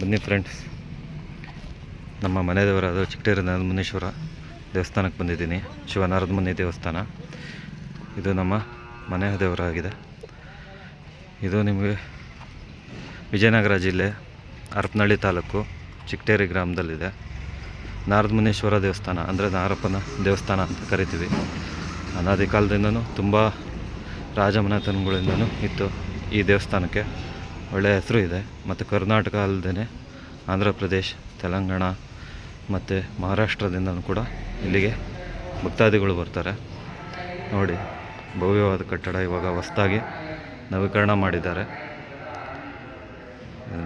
ಬನ್ನಿ ಫ್ರೆಂಡ್ಸ್ ನಮ್ಮ ಮನೆ ದೇವರಾದ ಚಿಕ್ಕಟೇರಿ ಮುನೇಶ್ವರ ದೇವಸ್ಥಾನಕ್ಕೆ ಬಂದಿದ್ದೀನಿ. ಶಿವನಾರದ ಮುನಿ ದೇವಸ್ಥಾನ. ಇದು ನಮ್ಮ ಮನೆ ದೇವರಾಗಿದೆ. ಇದು ನಿಮಗೆ ವಿಜಯನಗರ ಜಿಲ್ಲೆ ಹರಪನಹಳ್ಳಿ ತಾಲೂಕು, ಚಿಕ್ಕಟೇರಿ ಗ್ರಾಮದಲ್ಲಿದೆ. ನಾರದ ಮುನೇಶ್ವರ ದೇವಸ್ಥಾನ ಅಂದರೆ ನಾರಪ್ಪನ ದೇವಸ್ಥಾನ ಅಂತ ಕರಿತೀವಿ. ಅನಾದಿ ಕಾಲದಿಂದನೂ ತುಂಬ ರಾಜಮನೆತನಗಳಿಂದನೂ ಇತ್ತು ಈ ದೇವಸ್ಥಾನಕ್ಕೆ. ಒಳ್ಳೆಯ ಹೆಸರು ಇದೆ. ಮತ್ತು ಕರ್ನಾಟಕ ಅಲ್ಲದೇ ಆಂಧ್ರ ಪ್ರದೇಶ್, ತೆಲಂಗಾಣ ಮತ್ತು ಮಹಾರಾಷ್ಟ್ರದಿಂದಲೂ ಕೂಡ ಇಲ್ಲಿಗೆ ಭಕ್ತಾದಿಗಳು ಬರ್ತಾರೆ. ನೋಡಿ, ಭವ್ಯವಾದ ಕಟ್ಟಡ ಇವಾಗ ಹೊಸ್ದಾಗಿ ನವೀಕರಣ ಮಾಡಿದ್ದಾರೆ.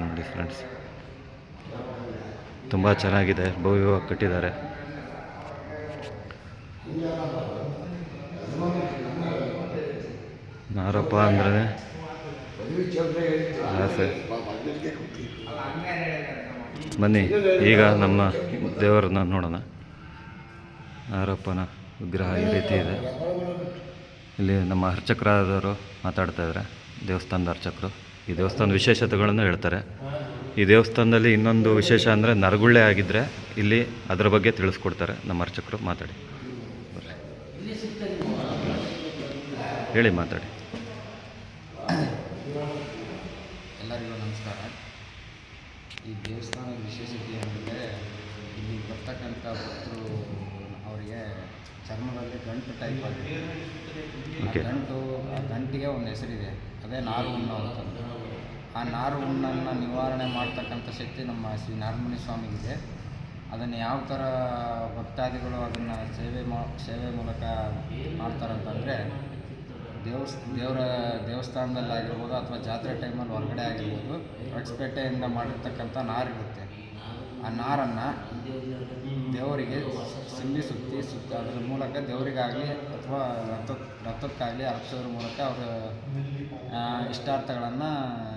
ನೋಡಿ ಫ್ರೆಂಡ್ಸ್. ತುಂಬ ಚೆನ್ನಾಗಿದೆ, ಭವ್ಯವಾಗಿ ಕಟ್ಟಿದ್ದಾರೆ. ನಾರಪ್ಪ ಅಂದ್ರೆ ಆಸೆ ಬನ್ನಿ ಈಗ ನಮ್ಮ ದೇವರನ್ನ ನೋಡೋಣ. ನಾರಪ್ಪನ ವಿಗ್ರಹ ಈ ರೀತಿ ಇದೆ. ಇಲ್ಲಿ ನಮ್ಮ ಅರ್ಚಕರಾದವರು ಮಾತಾಡ್ತಾ ಇದ್ದಾರೆ. ದೇವಸ್ಥಾನದ ಅರ್ಚಕರು. ಈ ದೇವಸ್ಥಾನದ ವಿಶೇಷತೆಗಳನ್ನು ಹೇಳ್ತಾರೆ. ಈ ದೇವಸ್ಥಾನದಲ್ಲಿ ಇನ್ನೊಂದು ವಿಶೇಷ ಅಂದರೆ ನರಗುಳ್ಳೆ ಆಗಿದ್ದರೆ ಇಲ್ಲಿ ಅದರ ಬಗ್ಗೆ ತಿಳಿಸ್ಕೊಡ್ತಾರೆ ನಮ್ಮ ಅರ್ಚಕರು. ಮಾತಾಡಿ. ಹೇಳಿ ಮಾತಾಡಿ. ಎಲ್ಲರಿಗೂ ನಮಸ್ಕಾರ. ಈ ದೇವಸ್ಥಾನದ ವಿಶೇಷತೆ ಏನಂದರೆ ಇಲ್ಲಿ ಬರ್ತಕ್ಕಂಥ ಭಕ್ತರು ಅವರಿಗೆ ಚರ್ಮದಲ್ಲಿ ಗಂಟು ಟೈಪ್ ಆಗಿದೆ. ಆ. ಗಂಟು ಆ ಗಂಟಿಗೆ ಒಂದು ಹೆಸರಿದೆ. ಅದೇ ನಾರು ಹುಣ್ಣು ಅಂತಂದು ಆ ನಾರು ಹುಣ್ಣನ್ನು ನಿವಾರಣೆ ಮಾಡ್ತಕ್ಕಂಥ ಶಕ್ತಿ ನಮ್ಮ ಶ್ರೀ ನಾರಮುನಿ ಸ್ವಾಮಿಗಿದೆ. ಅದನ್ನು ಯಾವ ಥರ ಭಕ್ತಾದಿಗಳು ಅದನ್ನು ಸೇವೆ ಮಾ ಸೇವೆ ಮೂಲಕ ಮಾಡ್ತಾರಂತಂದರೆ ದೇವಸ್ ದೇವರ ದೇವಸ್ಥಾನದಲ್ಲಾಗಿರ್ಬೋದು ಅಥವಾ ಜಾತ್ರೆ ಟೈಮಲ್ಲಿ ಹೊರಗಡೆ ಆಗಿರ್ಬೋದು ಹೊರಸ್ಪೇಟೆಯಿಂದ ಮಾಡಿರ್ತಕ್ಕಂಥ ನಾರಿರುತ್ತೆ ಆ ನಾರನ್ನು ದೇವರಿಗೆ ಸಿಂಬಿ ಸುತ್ತಿ ಸುತ್ತ ಅದರ ಮೂಲಕ ದೇವರಿಗಾಗಲಿ ಅಥವಾ ರಥ ರಥಕ್ಕಾಗಲಿ ಅರ್ಪಿಸೋದ್ರ ಮೂಲಕ ಅವರ ಇಷ್ಟಾರ್ಥಗಳನ್ನು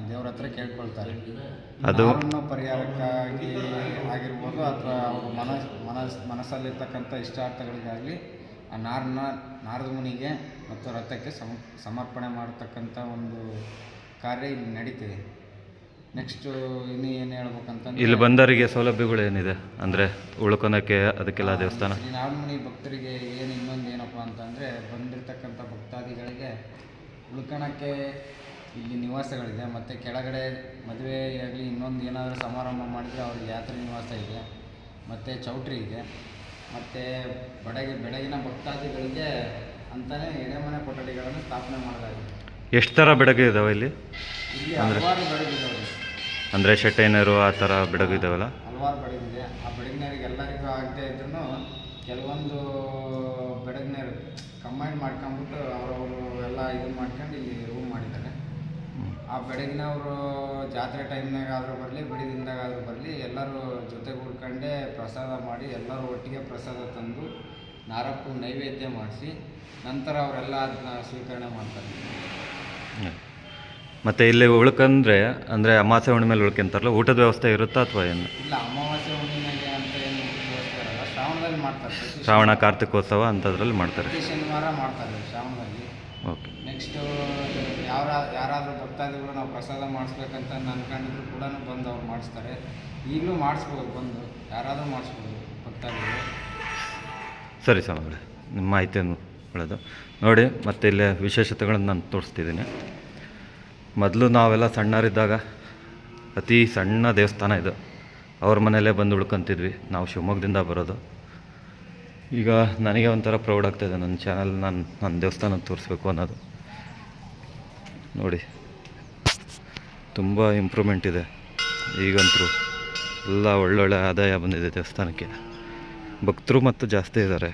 ದೇವ್ರ ಹತ್ರ ಕೇಳ್ಕೊಳ್ತಾರೆ. ಅದು- ನಾರನ್ನು ಪರಿಹಾರಕ್ಕಾಗಿ ಆಗಿರ್ಬೋದು ಅಥವಾ ಅವ್ರ ಮನಸ್ ಮನಸ್ ಮನಸ್ಸಲ್ಲಿರ್ತಕ್ಕಂಥ ಇಷ್ಟಾರ್ಥಗಳಿಗಾಗಲಿ ಆ ನಾರನ್ನ ನಾರದ ಮುನಿಗೆ ಮತ್ತು ರಥಕ್ಕೆ ಸಮ ಸಮರ್ಪಣೆ ಮಾಡತಕ್ಕಂಥ ಒಂದು ಕಾರ್ಯ ಇಲ್ಲಿ ನಡೀತಿದೆ. ನೆಕ್ಸ್ಟು ಇನ್ನು ಏನು ಹೇಳ್ಬೇಕಂತಂದ್ರೆ ಇಲ್ಲಿ ಬಂದವರಿಗೆ ಸೌಲಭ್ಯಗಳು ಏನಿದೆ? ಅಂದರೆ ಉಳ್ಕೊಳಕ್ಕೆ ಅದಕ್ಕೆಲ್ಲ ದೇವಸ್ಥಾನ? ಶ್ರೀ ನಾಗಮಣಿ ಭಕ್ತರಿಗೆ ಏನು ಇನ್ನೊಂದು ಏನಪ್ಪ ಅಂತಂದರೆ ಬಂದಿರತಕ್ಕಂಥ ಭಕ್ತಾದಿಗಳಿಗೆ ಉಳ್ಕೊಳಕ್ಕೆ ಇಲ್ಲಿ ನಿವಾಸಗಳಿದೆ. ಮತ್ತು ಕೆಳಗಡೆ ಮದುವೆ ಆಗಲಿ ಇನ್ನೊಂದು ಏನಾದರೂ ಸಮಾರಂಭ ಮಾಡಿದರೆ ಅವ್ರಿಗೆ ಯಾತ್ರೆ ನಿವಾಸ ಇದೆ. ಮತ್ತು ಚೌಟ್ರಿ ಇದೆ. ಮತ್ತು ಬಡಗಿ ಬೆಳಗಿನ ಭಕ್ತಾದಿಗಳಿಗೆ ಅಂತಲೇ ಎಡೆಮನೆ ಕೊಠಡಿಗಳನ್ನು ಸ್ಥಾಪನೆ ಮಾಡಲಾಗಿದೆ. ಎಷ್ಟು ಥರ ಬೆಡಗು ಇದಾವೆ ಇಲ್ಲಿ ಇಲ್ಲಿ ಹಲವಾರು ಬೆಳಗಿದಾವೆ ಅಂದರೆ ಶೆಟ್ಟೈನರು ಆ ಥರ ಬೆಡಗು ಇದಾವಲ್ಲ ಹಲವಾರು ಬೆಳಗಿದೆ ಆ ಬೆಳಗ್ನರಿಗೆ ಎಲ್ಲರಿಗೂ ಆಗದೆ ಇದ್ರೂ ಕೆಲವೊಂದು ಬೆಳಗ್ನರು ಕಂಬೈನ್ ಮಾಡ್ಕೊಂಬಿಟ್ಟು ಅವರವರು ಎಲ್ಲ ಇದು ಮಾಡ್ಕೊಂಡು ಇಲ್ಲಿ ರೂಮ್ ಮಾಡಿದ್ದಾರೆ. ಆ ಬೆಳಗಿನವರು ಜಾತ್ರೆ ಟೈಮ್ನಾಗ ಆದರೂ ಬರಲಿ ಬಿಡಿದಿಂದಾಗ ಆದರೂ ಬರಲಿ ಎಲ್ಲರೂ ಜೊತೆಗೂಡ್ಕೊಂಡೇ ಪ್ರಸಾದ ಮಾಡಿ ಎಲ್ಲರೂ ಒಟ್ಟಿಗೆ ಪ್ರಸಾದ ತಂದು ನಾರಪ್ಪು ನೈವೇದ್ಯ ಮಾಡಿಸಿ ನಂತರ ಅವರೆಲ್ಲ ಅದನ್ನ ಸ್ವೀಕರಣೆ ಮಾಡ್ತಾರೆ. ಮತ್ತು ಇಲ್ಲಿ ಉಳ್ಕಂದ್ರೆ ಅಂದರೆ ಅಮಾವಾಸ್ಯೆ ಹುಣ್ಣಿಮೆಲೆ ಉಳ್ಕೊಂತಾರಲ್ಲ ಊಟದ ವ್ಯವಸ್ಥೆ ಇರುತ್ತಾ ಅಥವಾ ಏನು? ಇಲ್ಲ ಅಮಾವಾಸ್ಯೆ ಹುಣ್ಣಿಮೆಗೆ ಅಂತ ಏನು ವ್ಯವಸ್ಥೆ ಇರಲ್ಲ. ಶ್ರಾವಣದಲ್ಲಿ ಮಾಡ್ತಾರೆ. ಪ್ರತಿ ಶ್ರಾವಣ ಕಾರ್ತಿಕೋತ್ಸವ ಅಂಥದ್ರಲ್ಲಿ ಮಾಡ್ತಾರೆ. ಪ್ರತಿ ಶನಿವಾರ ಮಾಡ್ತಾರೆ ಶ್ರಾವಣದಲ್ಲಿ. ಓಕೆ. ನೆಕ್ಸ್ಟು ಯಾರ ಯಾರಾದರೂ ಭಕ್ತಾದಿಗಳು ನಾವು ಪ್ರಸಾದ ಮಾಡಿಸ್ಬೇಕಂತ ಅನ್ಕೊಂಡಿದ್ರು ಕೂಡ ಬಂದು ಅವ್ರು ಮಾಡಿಸ್ತಾರೆ. ಈಗಲೂ ಮಾಡಿಸ್ಬೋದು ಬಂದು ಯಾರಾದರೂ ಮಾಡಿಸ್ಬೋದು ಭಕ್ತಾದಿಗಳು. ಸರಿ ಸ್ವಾಮಿಗಳೇ ನಿಮ್ಮ ಮಾಹಿತಿಯನ್ನು ಹೇಳೋದು ನೋಡಿ, ಮತ್ತೆ ಇಲ್ಲಿ ವಿಶೇಷತೆಗಳನ್ನು ನಾನು ತೋರಿಸ್ತಿದ್ದೀನಿ. ಮೊದಲು ನಾವೆಲ್ಲ ಸಣ್ಣರಿದ್ದಾಗ, ಅತಿ ಸಣ್ಣ ದೇವಸ್ಥಾನ ಇದು. ಅವ್ರ ಮನೆಯಲ್ಲೇ ಬಂದು ಉಳ್ಕೊತಿದ್ವಿ, ನಾವು ಶಿವಮೊಗ್ಗದಿಂದ ಬರೋದು. ಈಗ ನನಗೆ ಒಂಥರ ಪ್ರೌಡ್ ಆಗ್ತಾಯಿದೆ ನನ್ನ ಚಾನಲ್ ನಾನು ನನ್ನ ದೇವಸ್ಥಾನ ತೋರಿಸ್ಬೇಕು ಅನ್ನೋದು. ನೋಡಿ, ತುಂಬ ಇಂಪ್ರೂವ್ಮೆಂಟ್ ಇದೆ. ಈಗಂತರೂ ಎಲ್ಲ ಒಳ್ಳೊಳ್ಳೆ ಆದಾಯ ಬಂದಿದೆ ದೇವಸ್ಥಾನಕ್ಕೆ. ಭಕ್ತರು ಮತ್ತು ಜಾಸ್ತಿ ಇದ್ದಾರೆ.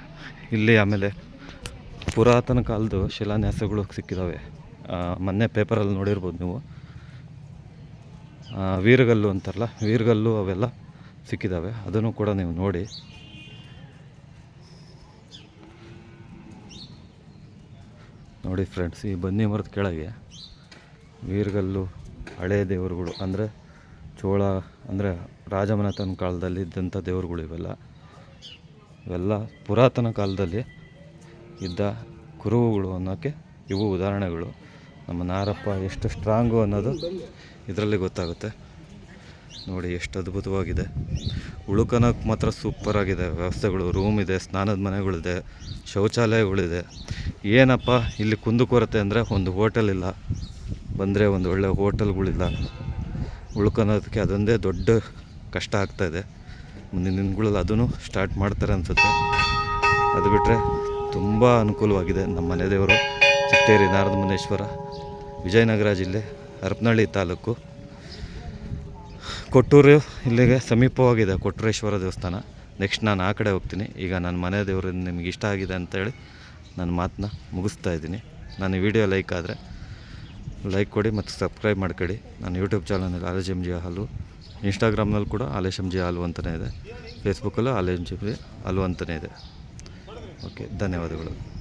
ಇಲ್ಲಿ ಆಮೇಲೆ ಪುರಾತನ ಕಾಲದ ಶಿಲಾನ್ಯಾಸಗಳು ಸಿಕ್ಕಿದ್ದಾವೆ ಮೊನ್ನೆ ಪೇಪರಲ್ಲಿ ನೋಡಿರ್ಬೋದು ನೀವು. ವೀರಗಲ್ಲು ಅಂತಾರಲ್ಲ, ವೀರಗಲ್ಲು ಅವೆಲ್ಲ ಸಿಕ್ಕಿದ್ದಾವೆ ಅದನ್ನು ಕೂಡ ನೀವು ನೋಡಿ. ನೋಡಿ ಫ್ರೆಂಡ್ಸ್ ಈ ಬನ್ನಿ ಮರದ ಕೆಳಗೆ ವೀರಗಲ್ಲು ಹಳೆ ದೇವರುಗಳು, ಅಂದರೆ ಚೋಳ, ಅಂದರೆ ರಾಜಮನೆತನ ಕಾಲದಲ್ಲಿ ಇದ್ದಂಥ ದೇವರುಗಳು ಇವೆಲ್ಲ. ಇವೆಲ್ಲ ಪುರಾತನ ಕಾಲದಲ್ಲಿ ಇದ್ದ ಕುರುಹುಗಳು ಅನ್ನೋಕ್ಕೆ ಇವು ಉದಾಹರಣೆಗಳು. ನಮ್ಮ ನಾರಪ್ಪ ಎಷ್ಟು ಸ್ಟ್ರಾಂಗು ಅನ್ನೋದು ಇದರಲ್ಲಿ ಗೊತ್ತಾಗುತ್ತೆ. ನೋಡಿ ಎಷ್ಟು ಅದ್ಭುತವಾಗಿದೆ. ಉಳುಕನಕ್ಕೆ ಮಾತ್ರ ಸೂಪರಾಗಿದೆ ವ್ಯವಸ್ಥೆಗಳು ರೂಮ್ ಇದೆ, ಸ್ನಾನದ ಮನೆಗಳಿದೆ, ಶೌಚಾಲಯಗಳಿದೆ. ಏನಪ್ಪ ಇಲ್ಲಿ ಕುಂದುಕೊರತೆ ಅಂದರೆ ಒಂದು ಹೋಟೆಲ್ ಇಲ್ಲ. ಬಂದರೆ ಒಂದು ಒಳ್ಳೆ ಹೋಟೆಲ್ಗಳಿಲ್ಲ ಉಳ್ಕೊಳೋದಕ್ಕೆ ಅದೊಂದೇ ದೊಡ್ಡ ಕಷ್ಟ ಆಗ್ತಾಯಿದೆ ಮುಂದಿನ ದಿನಗಳಲ್ಲಿ ಅದನ್ನು ಸ್ಟಾರ್ಟ್ ಮಾಡ್ತಾರೆ ಅನಿಸುತ್ತೆ. ಅದು ಬಿಟ್ಟರೆ ತುಂಬ ಅನುಕೂಲವಾಗಿದೆ ನಮ್ಮ ಮನೆ ದೇವರು ಚಿತ್ತೇರಿ ನಾರದ ಮುನೇಶ್ವರ ವಿಜಯನಗರ ಜಿಲ್ಲೆ ಹರಪನಹಳ್ಳಿ ತಾಲೂಕು. ಕೊಟ್ಟೂರು ಇಲ್ಲಿಗೆ ಸಮೀಪವಾಗಿದೆ, ಕೊಟ್ಟೂರೇಶ್ವರ ದೇವಸ್ಥಾನ. ನೆಕ್ಸ್ಟ್ ನಾನು ಆ ಕಡೆ ಹೋಗ್ತೀನಿ. ಈಗ ನನ್ನ ಮನೆ ದೇವರು ನಿಮಗೆ ಇಷ್ಟ ಆಗಿದೆ ಅಂತೇಳಿ ನನ್ನ ಮಾತನ್ನ ಮುಗಿಸ್ತಾ ಇದ್ದೀನಿ. ನಾನು ವಿಡಿಯೋ ಲೈಕ್ ಆದರೆ ಲೈಕ್ ಕೊಡಿ ಮತ್ತು ಸಬ್ಸ್ಕ್ರೈಬ್ ಮಾಡ್ಕೊಳ್ಳಿ. ನನ್ನ YouTube channel Alesh M G ಹಾಲು ಇನ್ಸ್ಟಾಗ್ರಾಮ್ನಲ್ಲಿ ಕೂಡ ಆಲೇಶ್ ಎಂ ಜಿ ಹಾಲು ಅಂತಲೇ ಇದೆ. ಫೇಸ್ಬುಕ್ಕಲ್ಲೂ ಆಲೇಶ್ ಎಂ ಜಿ ಹಾಲು ಅಂತಲೇ ಇದೆ. ಓಕೆ ಧನ್ಯವಾದಗಳು.